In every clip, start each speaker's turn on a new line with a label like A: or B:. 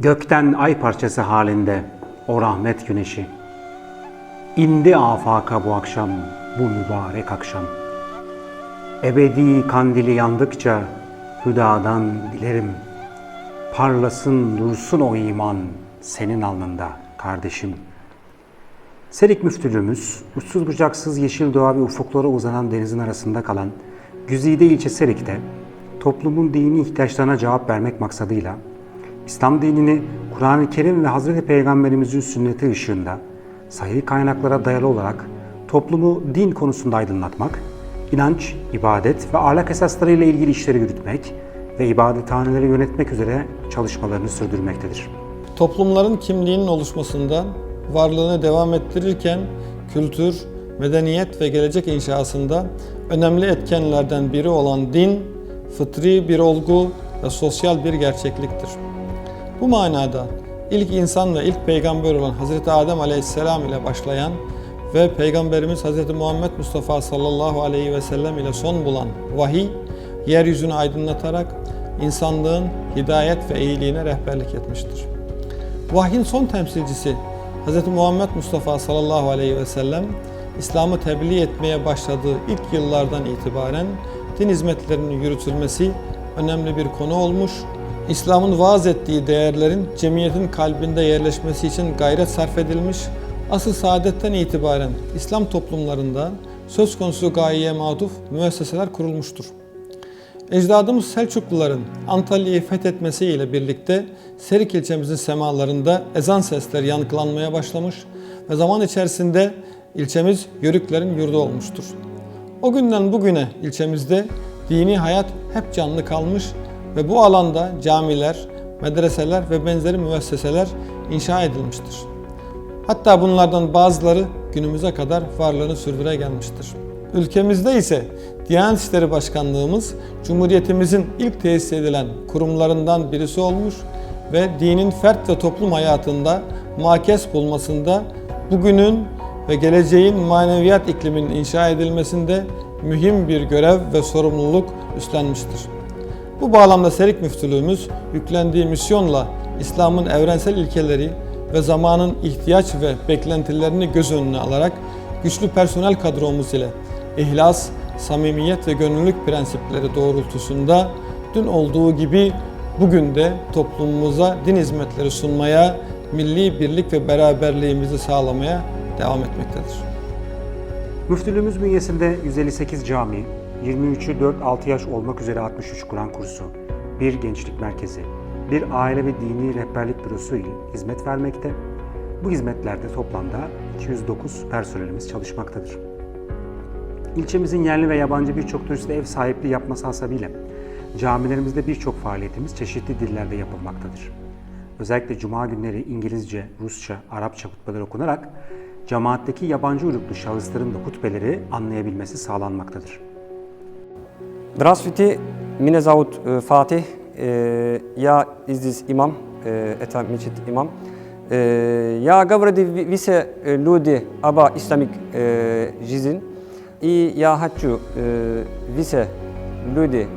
A: Gökten ay parçası halinde o rahmet güneşi. İndi afaka bu akşam, bu mübarek akşam. Ebedi kandili yandıkça hüdadan dilerim. Parlasın dursun o iman senin alnında kardeşim. Serik müftülüğümüz, uçsuz bucaksız yeşil doğa ve ufuklara uzanan denizin arasında kalan Güzide ilçe Serik'te toplumun dini ihtiyaçlarına cevap vermek maksadıyla İslam dinini Kur'an-ı Kerim ve Hazreti Peygamberimizin sünneti ışığında sayılı kaynaklara dayalı olarak toplumu din konusunda aydınlatmak, inanç, ibadet ve ahlak esaslarıyla ilgili işleri yürütmek ve ibadethaneleri yönetmek üzere çalışmalarını sürdürmektedir.
B: Toplumların kimliğinin oluşmasında varlığını devam ettirirken kültür, medeniyet ve gelecek inşasında önemli etkenlerden biri olan din, fıtri bir olgu ve sosyal bir gerçekliktir. Bu manada ilk insan ve ilk peygamber olan Hz. Adem Aleyhisselam ile başlayan ve Peygamberimiz Hz. Muhammed Mustafa sallallahu aleyhi ve sellem ile son bulan vahiy, yeryüzünü aydınlatarak insanlığın hidayet ve iyiliğine rehberlik etmiştir. Vahyin son temsilcisi Hz. Muhammed Mustafa sallallahu aleyhi ve sellem İslam'ı tebliğ etmeye başladığı ilk yıllardan itibaren din hizmetlerinin yürütülmesi önemli bir konu olmuş, İslam'ın vaaz ettiği değerlerin cemiyetin kalbinde yerleşmesi için gayret sarf edilmiş, asıl saadetten itibaren İslam toplumlarında söz konusu gayeye matuf müesseseler kurulmuştur. Ecdadımız Selçukluların Antalya'yı fethetmesiyle birlikte Serik ilçemizin semalarında ezan sesleri yankılanmaya başlamış ve zaman içerisinde ilçemiz Yörüklerin yurdu olmuştur. O günden bugüne ilçemizde dini hayat hep canlı kalmış ve bu alanda camiler, medreseler ve benzeri müesseseler inşa edilmiştir. Hatta bunlardan bazıları günümüze kadar varlığını sürdüre gelmiştir. Ülkemizde ise Diyanet İşleri Başkanlığımız Cumhuriyetimizin ilk tesis edilen kurumlarından birisi olmuş ve dinin fert ve toplum hayatında makes bulmasında bugünün ve geleceğin maneviyat ikliminin inşa edilmesinde mühim bir görev ve sorumluluk üstlenmiştir. Bu bağlamda Serik Müftülüğümüz yüklendiği misyonla İslam'ın evrensel ilkeleri ve zamanın ihtiyaç ve beklentilerini göz önüne alarak güçlü personel kadromuz ile ihlas, samimiyet ve gönüllülük prensipleri doğrultusunda dün olduğu gibi bugün de toplumumuza din hizmetleri sunmaya, milli birlik ve beraberliğimizi sağlamaya devam etmektedir.
A: Müftülüğümüz bünyesinde 158 cami, 23'ü 4-6 yaş olmak üzere 63 Kur'an kursu, bir gençlik merkezi, bir aile ve dini rehberlik bürosu ile hizmet vermekte. Bu hizmetlerde toplamda 209 personelimiz çalışmaktadır. İlçemizin yerli ve yabancı birçok turiste ev sahipliği yapması hasebiyle camilerimizde birçok faaliyetimiz çeşitli dillerde yapılmaktadır. Özellikle cuma günleri İngilizce, Rusça, Arapça hutbeler okunarak cemaatteki yabancı uyruklu şahısların da hutbeleri anlayabilmesi sağlanmaktadır.
C: Здравствуйте, меня зовут э, Фатих, э, я здесь имам, э, это мечеть имам. Э, Я говорю ви- все э, люди об исламик э, жизнь, и я хочу э, все люди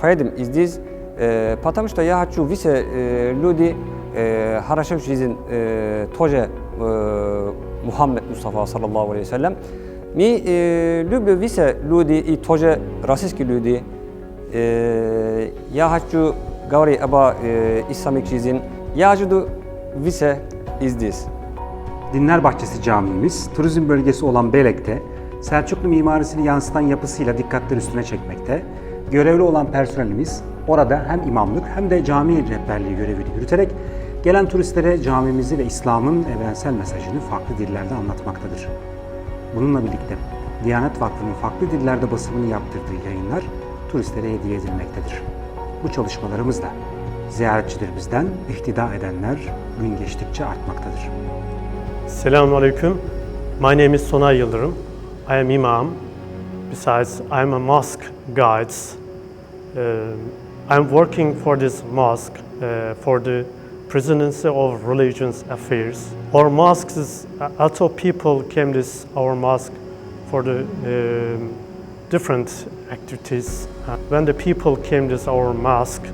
C: поедем здесь, э, потому что я хочу все э, люди э, хорошо жизнь э, тоже э, Мухаммед Мустафа саллаллаху алейhi ve sellem. mi e, ljubio više ljudi i tože rasijski ljudi. E, ja hoću govori aba e, islamik čizin. Ja hoću više izdiz.
A: Dinler Bahçesi Camimiz, turizm bölgesi olan Belek'te Selçuklu mimarisini yansıtan yapısıyla dikkatler üstüne çekmekte. Görevli olan personelimiz orada hem imamlık hem de cami rehberliği görevini yürüterek gelen turistlere camimizi ve İslam'ın evrensel mesajını farklı dillerde anlatmaktadır. Bununla birlikte Diyanet Vakfı'nın farklı dillerde basımını yaptırdığı yayınlar turistlere hediye edilmektedir. Bu çalışmalarımızla ziyaretçilerimizden ihtida edenler gün geçtikçe artmaktadır.
D: Selamun Aleyküm. My name is Sonay Yıldırım. I am Imam. Besides, I am a mosque guide. Um, I am working for this mosque uh, for the Presidency of Religions Affairs. Our mosque is a lot of people came this our mosque for the um, different activities. Uh, when the people came this our mosque,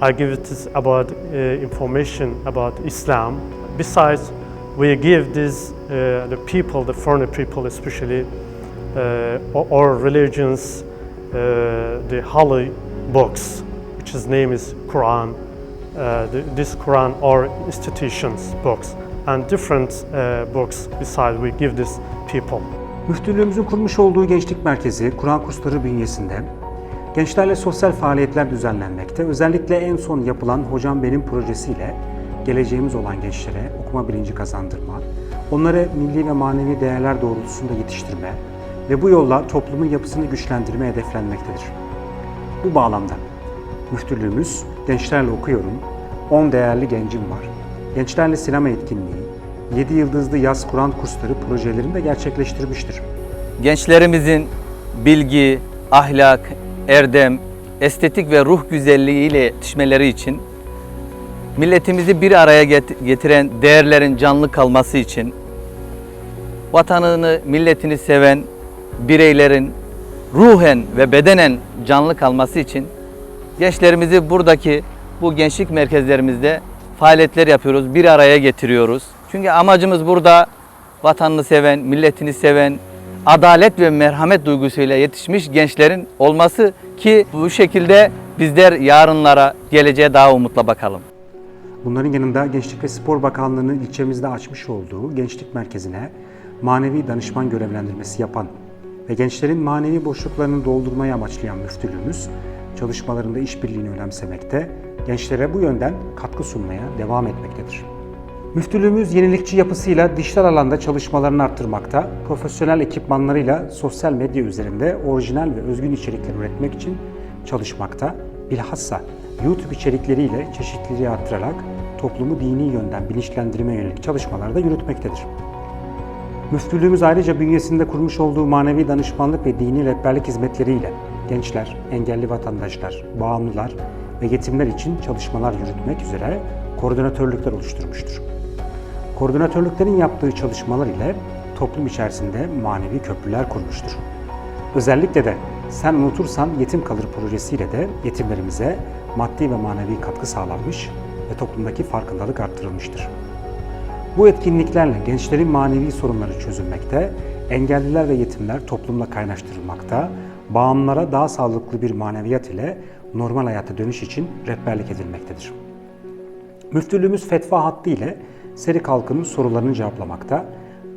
D: I give it this about uh, information about Islam. Besides, we give this uh, the people, the foreign people, especially uh, or religions, uh, the holy books, which his name is Quran. Uh, this Quran or institutions books and different uh, books. Besides, we give this people.
A: Müftülüğümüzün kurmuş olduğu gençlik merkezi Kur'an kursları bünyesinde gençlerle sosyal faaliyetler düzenlenmekte. Özellikle en son yapılan Hocam Benim projesiyle geleceğimiz olan gençlere okuma bilinci kazandırma, onları milli ve manevi değerler doğrultusunda yetiştirme ve bu yolla toplumun yapısını güçlendirme hedeflenmektedir. Bu bağlamda müftülüğümüz Gençlerle Okuyorum, 10 değerli gencim var, Gençlerle Sinema Etkinliği, 7 yıldızlı yaz Kur'an kursları projelerini de gerçekleştirmiştir.
E: gençlerimizin bilgi, ahlak, erdem, estetik ve ruh güzelliğiyle yetişmeleri için milletimizi bir araya get- getiren değerlerin canlı kalması için vatanını, milletini seven bireylerin ruhen ve bedenen canlı kalması için gençlerimizi buradaki bu gençlik merkezlerimizde faaliyetler yapıyoruz, bir araya getiriyoruz. Çünkü amacımız burada vatanını seven, milletini seven, adalet ve merhamet duygusuyla yetişmiş gençlerin olması ki bu şekilde bizler yarınlara, geleceğe daha umutla bakalım.
A: Bunların yanında Gençlik ve Spor Bakanlığı'nın ilçemizde açmış olduğu gençlik merkezine manevi danışman görevlendirmesi yapan ve gençlerin manevi boşluklarını doldurmayı amaçlayan müftülüğümüz çalışmalarında işbirliğini önemsemekte, gençlere bu yönden katkı sunmaya devam etmektedir. Müftülüğümüz yenilikçi yapısıyla dijital alanda çalışmalarını arttırmakta, profesyonel ekipmanlarıyla sosyal medya üzerinde orijinal ve özgün içerikler üretmek için çalışmakta, bilhassa YouTube içerikleriyle çeşitliliği arttırarak toplumu dini yönden bilinçlendirme yönelik çalışmalar da yürütmektedir. Müftülüğümüz ayrıca bünyesinde kurmuş olduğu manevi danışmanlık ve dini rehberlik hizmetleriyle gençler, engelli vatandaşlar, bağımlılar ve yetimler için çalışmalar yürütmek üzere koordinatörlükler oluşturmuştur. Koordinatörlüklerin yaptığı çalışmalar ile toplum içerisinde manevi köprüler kurmuştur. Özellikle de Sen Unutursan Yetim Kalır projesiyle de yetimlerimize maddi ve manevi katkı sağlanmış ve toplumdaki farkındalık arttırılmıştır. Bu etkinliklerle gençlerin manevi sorunları çözülmekte, engelliler ve yetimler toplumla kaynaştırılmakta, bağımlılara daha sağlıklı bir maneviyat ile normal hayata dönüş için rehberlik edilmektedir. Müftülüğümüz fetva hattı ile Serik halkının sorularını cevaplamakta,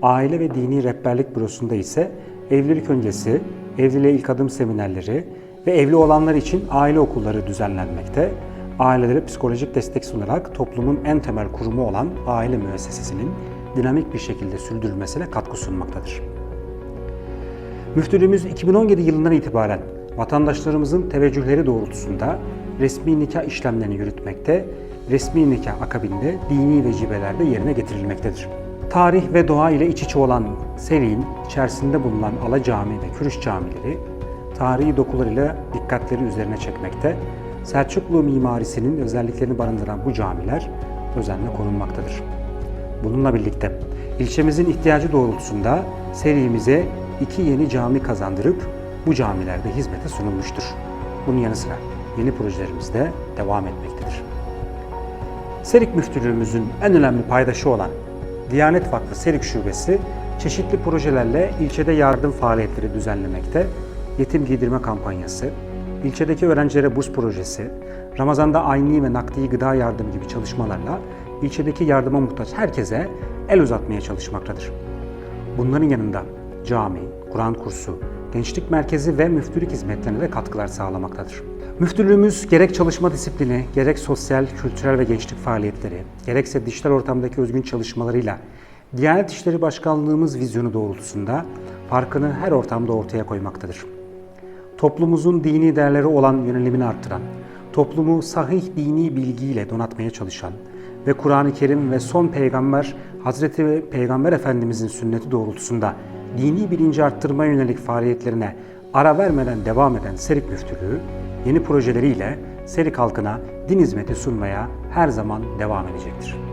A: aile ve dini rehberlik bürosunda ise evlilik öncesi, evliliğe ilk adım seminerleri ve evli olanlar için aile okulları düzenlenmekte, ailelere psikolojik destek sunarak toplumun en temel kurumu olan aile müessesesinin dinamik bir şekilde sürdürülmesine katkı sunmaktadır. Müftülüğümüz 2017 yılından itibaren vatandaşlarımızın teveccühleri doğrultusunda resmi nikah işlemlerini yürütmekte, resmi nikah akabinde dini vecibelerde yerine getirilmektedir. Tarih ve doğa ile iç içe olan serinin içerisinde bulunan Ala Cami ve Kürüş camileri, tarihi dokularıyla dikkatleri üzerine çekmekte, Selçuklu mimarisinin özelliklerini barındıran bu camiler özenle korunmaktadır. Bununla birlikte ilçemizin ihtiyacı doğrultusunda serimize iki yeni cami kazandırıp bu camilerde hizmete sunulmuştur. Bunun yanı sıra yeni projelerimiz de devam etmektedir. Serik Müftülüğümüzün en önemli paydaşı olan Diyanet Vakfı Serik Şubesi çeşitli projelerle ilçede yardım faaliyetleri düzenlemekte, yetim giydirme kampanyası, ilçedeki öğrencilere burs projesi, Ramazan'da ayni ve nakdi gıda yardım gibi çalışmalarla ilçedeki yardıma muhtaç herkese el uzatmaya çalışmaktadır. Bunların yanında cami, Kur'an kursu, gençlik merkezi ve müftülük hizmetlerine de katkılar sağlamaktadır. Müftülüğümüz gerek çalışma disiplini, gerek sosyal, kültürel ve gençlik faaliyetleri, gerekse dijital ortamdaki özgün çalışmalarıyla Diyanet İşleri Başkanlığımız vizyonu doğrultusunda farkını her ortamda ortaya koymaktadır. Toplumumuzun dini değerleri olan yönelimini arttıran, toplumu sahih dini bilgiyle donatmaya çalışan ve Kur'an-ı Kerim ve son peygamber Hazreti Peygamber Efendimizin sünneti doğrultusunda dini bilinci arttırmaya yönelik faaliyetlerine ara vermeden devam eden Serik Müftülüğü, yeni projeleriyle Serik halkına din hizmeti sunmaya her zaman devam edecektir.